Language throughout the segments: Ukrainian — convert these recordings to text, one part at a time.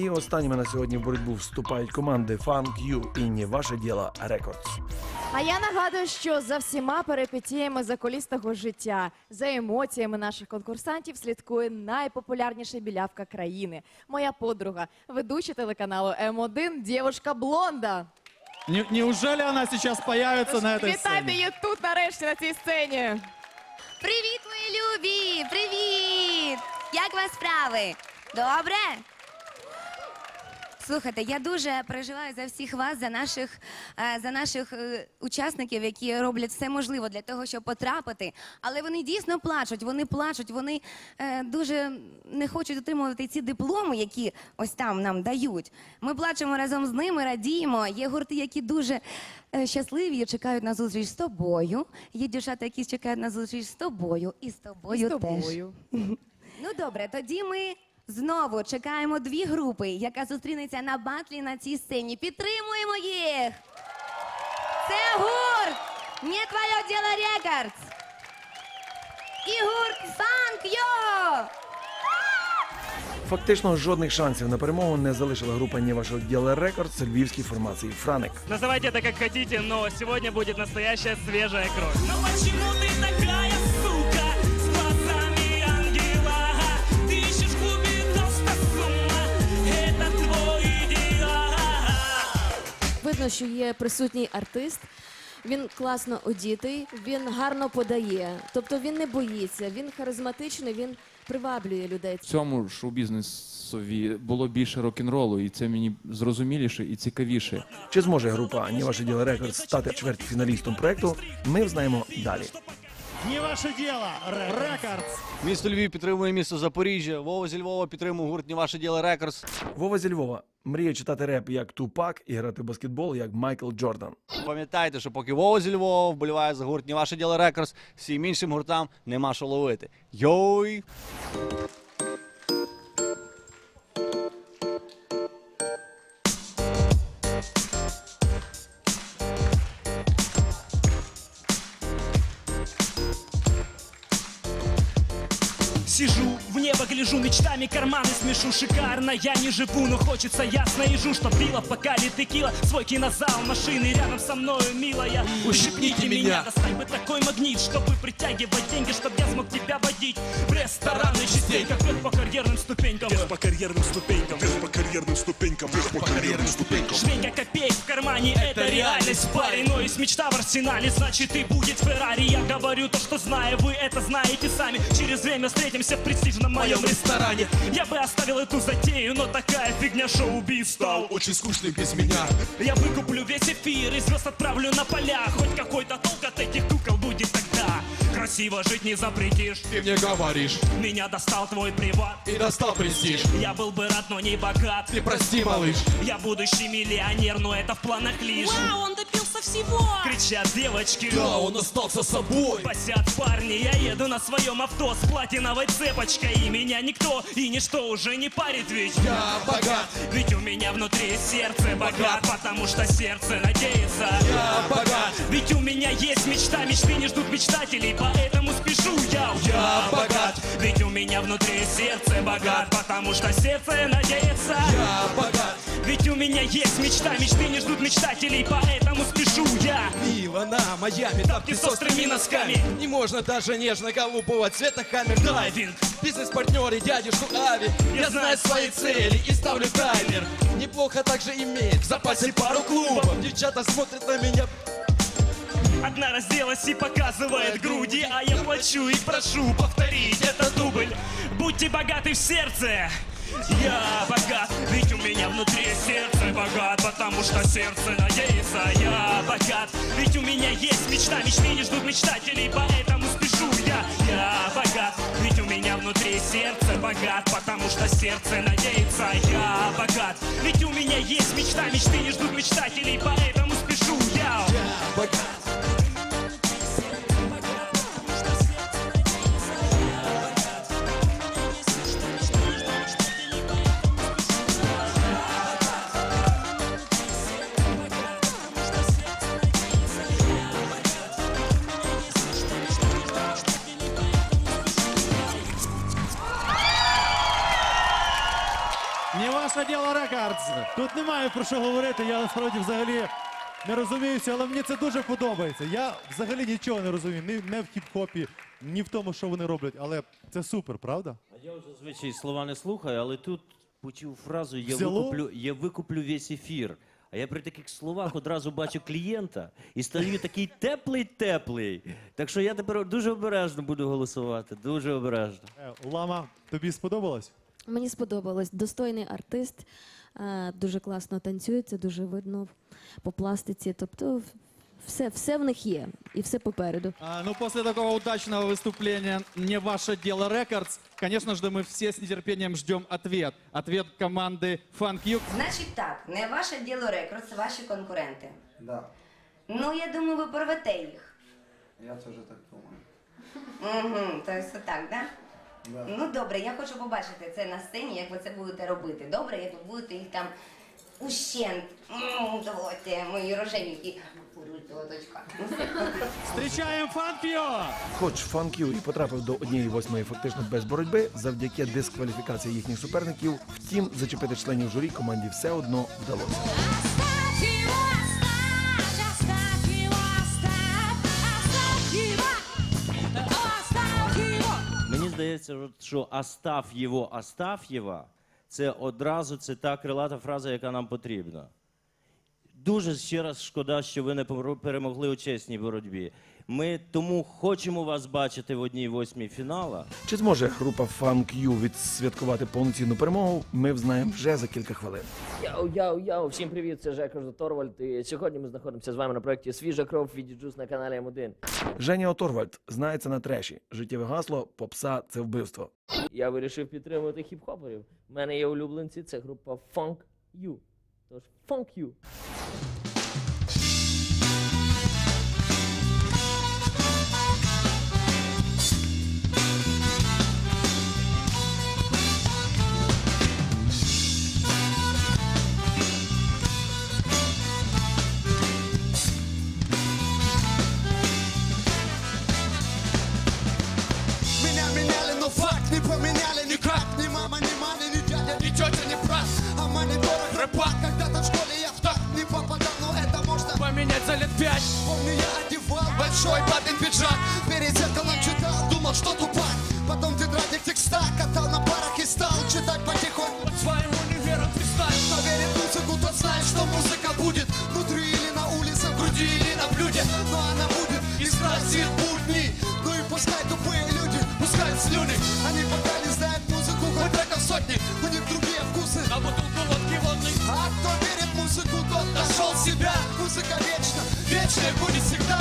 І останніми на сьогодні в боротьбу вступають команди Funk You і «Не ваше діло Records. А я нагадую, що за всіма перипетіями заколісного життя, за емоціями наших конкурсантів слідкує найпопулярніша білявка країни. Моя подруга, ведуча телеканалу М1 дівушка Блонда. Не- неужели она сейчас появится на этой Вітайте сцене? її тут нарешті на цій сцені. Привіт, мої любі! Привіт! Як вас справи? Добре? Слухайте, я дуже переживаю за всіх вас, за наших, е, за наших е, учасників, які роблять все можливе для того, щоб потрапити. Але вони дійсно плачуть, вони плачуть, вони е, дуже не хочуть отримувати ці дипломи, які ось там нам дають. Ми плачемо разом з ними, радіємо. Є гурти, які дуже щасливі і чекають на зустріч з тобою. Є дівчата, які чекають на зустріч з тобою і з тобою, З тобою. теж. Ну добре, тоді ми знову чекаємо дві групи, яка зустрінеться на батлі на цій сцені. Підтримуємо їх! Це гурт «Не твоє діло рекордс» і гурт «Фанк Йо». Фактично жодних шансів на перемогу не залишила група «Не ваше діло Records» львівській формації Франик. Называйте это как хотите, но сегодня будет настоящая свежая кровь. Но почему ты такая Видно, що є присутній артист. Він класно одітий, він гарно подає. Тобто він не боїться, він харизматичний, він приваблює людей. В цьому шоу-бізнесові було більше рок-н-ролу, і це мені зрозуміліше і цікавіше. Чи зможе група «Ні ваше діло рекорд» стати чвертьфіналістом проекту, ми взнаємо далі. Не ваше діло. Рекордс. Місто Львів підтримує місто Запоріжжя. Вова зі Львова підтримує гурт «Не ваше діло Рекордс. Вова зі Львова мріє читати реп як Тупак і грати в баскетбол як Майкл Джордан. Пам'ятайте, що поки Вова зі Львова вболіває за гурт «Не ваше діло Рекордс, всім іншим гуртам нема що ловити. Йой! Сижу, в небо гляжу, мечтами карманы смешу. Шикарно, я не живу, но хочется ясно ежу Что пила, пока ли текила. Свой кинозал, машины рядом со мною, милая. Ущипните меня, достань бы такой магнит Чтобы притягивать деньги, чтобы я смог тебя водить. В рестораны частенько, вверх по карьерным ступенькам. Вверх по карьерным ступенькам. Вверх по карьерным ступенькам. Вверх по карьерным ступенькам. Швейка копеек в кармане, это реальность парень. Но есть мечта в арсенале, значит и будет Феррари. Я говорю то, что знаю, вы это знаете сами. Через время встретимся в престижном моем ресторане. Я бы оставил эту затею, но такая фигня шоу-биз стал Очень скучный без меня. Я выкуплю весь эфир и звезд отправлю на поля. Хоть какой-то толк от этих кукол будет тогда. Красиво жить не запретишь. Ты мне говоришь. Меня достал твой приват. И достал престиж. Я был бы рад, но не богат. Ты прости, малыш. Я будущий миллионер, но это в планах лишь. Вау, он добился всего! Кричат девочки. Да, он остался собой. Басят парни, я еду на своем авто с платиновой цепочкой. И меня никто и ничто уже не парит ведь Я богат, Ведь у меня внутри сердце богат Потому что сердце надеется. Я богат. Ведь у меня есть мечта, мечты не ждут мечтателей Поэтому спешу я, Я богат, меня внутри сердце богат Потому что сердце надеется. Я богат. Ведь у меня есть мечта, мечты не ждут мечтателей Поэтому спешу я. Мила на Майами, тапки с острыми носками. Не можно даже нежно-голубого цвета хаммер. Дайвинг. Бизнес-партнеры дядюшку Ави. Я знаю свои цели. и ставлю таймер. Неплохо также иметь. В запасе пару клубов. Девчата смотрят на меня. Одна разделась и показывает груди. А я плачу и прошу повторить это дубль. Будьте богаты в сердце. Я богат, ведь у меня внутри сердце богат Потому что сердце надеется, я богат Ведь у меня есть мечта, мечты не ждут мечтателей Поэтому спешу я, я богат Ведь у меня внутри сердце богат Потому что сердце надеется, я богат Ведь у меня есть мечта, мечты не ждут мечтателей Поэтому спешу я, Я богат діло. Тут немає про що говорити. Я насправді взагалі не розуміюся, але мені це дуже подобається. Я взагалі нічого не розумію. Ні, не в хіп-хопі, ні в тому, що вони роблять, але це супер, правда? Я вже зазвичай слова не слухаю, але тут почув фразу я Взяло? викуплю, я викуплю весь ефір. А я при таких словах одразу бачу клієнта і стаю такий теплий-теплий. Так що я тепер дуже обережно буду голосувати. Дуже обережно. Е, Лама, тобі сподобалось? Мені сподобалось. Достойний артист, дуже класно танцює, це дуже видно по пластиці. Тобто все, все в них є і все попереду. А, ну, после такого удачного выступления «Не ваше дело Рекордс», конечно же, мы все с нетерпением ждем ответ. Ответ команды Funk You. Значить так, не ваше діло рекорд, це ваші конкуренти. Да, Ну, я думаю, ви порвете їх. я теж так думаю. Угу, тобто так, да? Ну добре, я хочу побачити це на сцені, як ви це будете робити. Добре, як ви будете їх там ущент. М, Давайте, мої рожевенькі. Все. Встречаем Фанкио! Хоч Фанкю і потрапив до однієї восьмої фактично без боротьби завдяки дискваліфікації їхніх суперників. Втім, зачепити членів журі команді все одно вдалося. Здається, що Остав його, Остаф'єва це одразу це та крилата фраза, яка нам потрібна. Дуже ще раз шкода, що ви не перемогли у чесній боротьбі. Ми тому хочемо вас бачити в одній восьмій фінала. Чи зможе група Funk You відсвяткувати повноцінну перемогу? Ми взнаємо вже за кілька хвилин. Яу, яу, яу, всім привіт, це Жека Торвальд. І сьогодні ми знаходимося з вами на проєкті Свіжа кров від Джус на каналі М1. Женя Оторвальд знається на треші. Життєве гасло попса це вбивство. Я вирішив підтримувати хіп-хоперів. У мене є улюбленці, це група Funk You. Тож Funk You. Текста катал на парах И стал читать потихоньку. Под своим универом фристайл Кто верит музыку, тот знает, что музыка будет. Внутри или на улице, в груди или на блюде. Но она будет и скрасит будни. Ну и пускай тупые люди пускают слюни. Они пока не знают музыку, хоть треков сотни. У них другие вкусы, на бутылку водки водной. А кто верит музыку, тот нашел себя. Музыка вечна, вечной будет всегда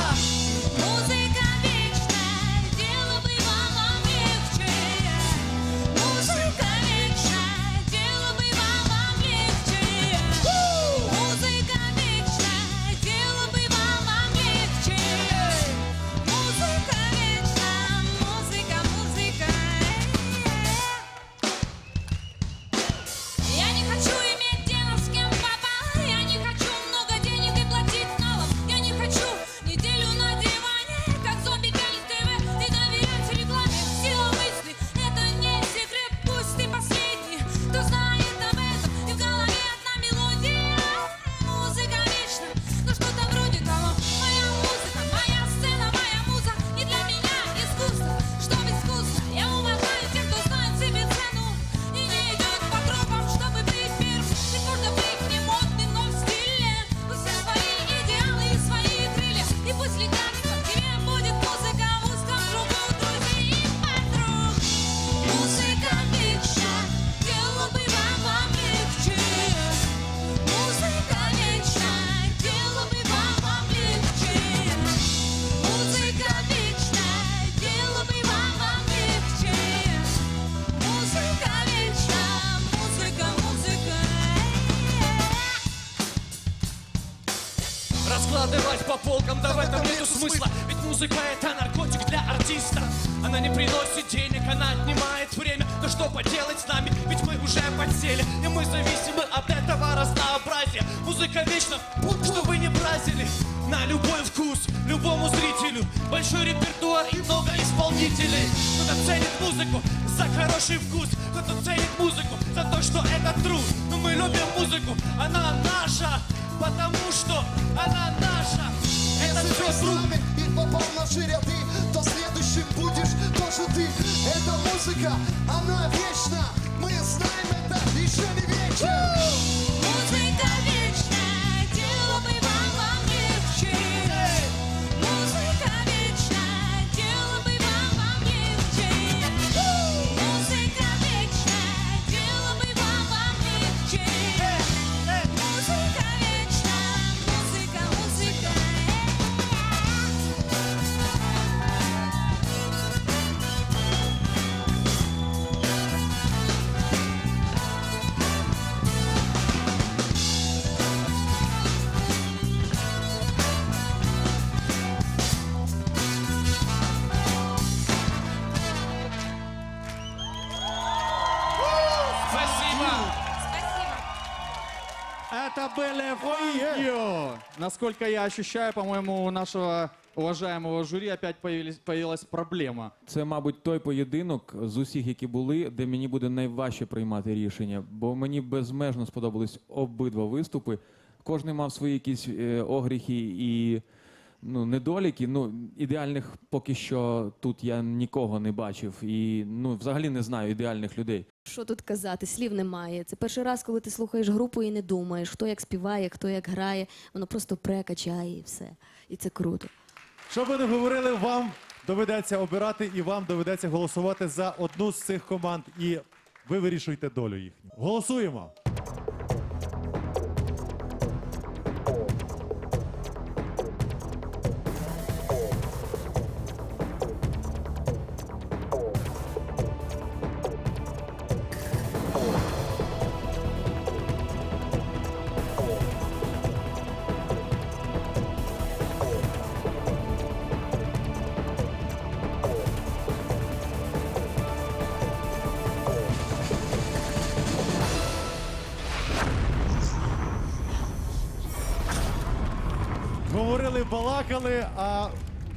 Полкам, да в этом нету смысла. Ведь музыка это наркотик для артиста. Она не приносит денег, она отнимает время. Но что поделать с нами, ведь мы уже подсели. И мы зависимы от этого разнообразия. Музыка вечна, что вы не бразили. На любой вкус, любому зрителю. Большой репертуар и много исполнителей. Кто-то ценит музыку за хороший вкус. Кто-то ценит музыку за то, что это труд. Но мы любим музыку, она наша, потому что она наша. Это Если ты с все нами и попал в наши ряды, то следующим будешь тоже ты. Эта музыка, она вечна. Мы знаем это еще не вечно. Это были Фанкью! Насколько я ощущаю, по-моему, у нашего уважаемого жюри опять появились, появилась проблема. Це, мабуть, той поєдинок з усіх, які були, де мені буде найважче приймати рішення, бо мені безмежно сподобались обидва виступи. Кожний мав свої якісь е, огріхи і ну, недоліки. Ну, ідеальних поки що тут я нікого не бачив. І ну, взагалі не знаю ідеальних людей. Що тут казати? Слів немає. Це перший раз, коли ти слухаєш групу і не думаєш, хто як співає, хто як грає. Воно просто прекачає і все. І це круто. Що би не говорили, вам доведеться обирати і вам доведеться голосувати за одну з цих команд. І ви вирішуєте долю їхню. Голосуємо! Говорили, балакали, а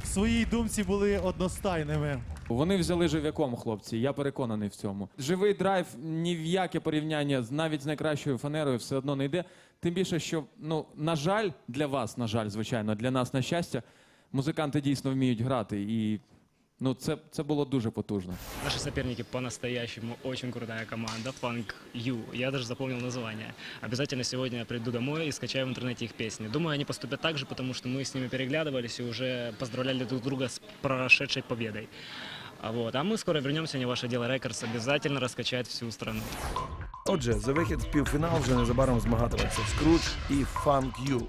в своїй думці були одностайними. Вони взяли жив'яком, хлопці. Я переконаний в цьому. Живий драйв ні в яке порівняння з навіть з найкращою фанерою все одно не йде. Тим більше, що ну на жаль, для вас, на жаль, звичайно, для нас на щастя, музиканти дійсно вміють грати, і ну це, це було дуже потужно. Наши соперники по-настоящему очень крутая команда, Funk You. Я даже запомнил название. Обязательно сегодня приду домой и скачаю в интернете их песни. Думаю, они поступят так же, потому что мы с ними переглядывались и уже поздравляли друг друга с прошедшей победой. А Вот. А мы скоро вернемся, не ваше дело рекордс обязательно раскачает всю страну. Отже, за вихід в півфінал вже незабаром змагатиметься Скрудж і Funk You.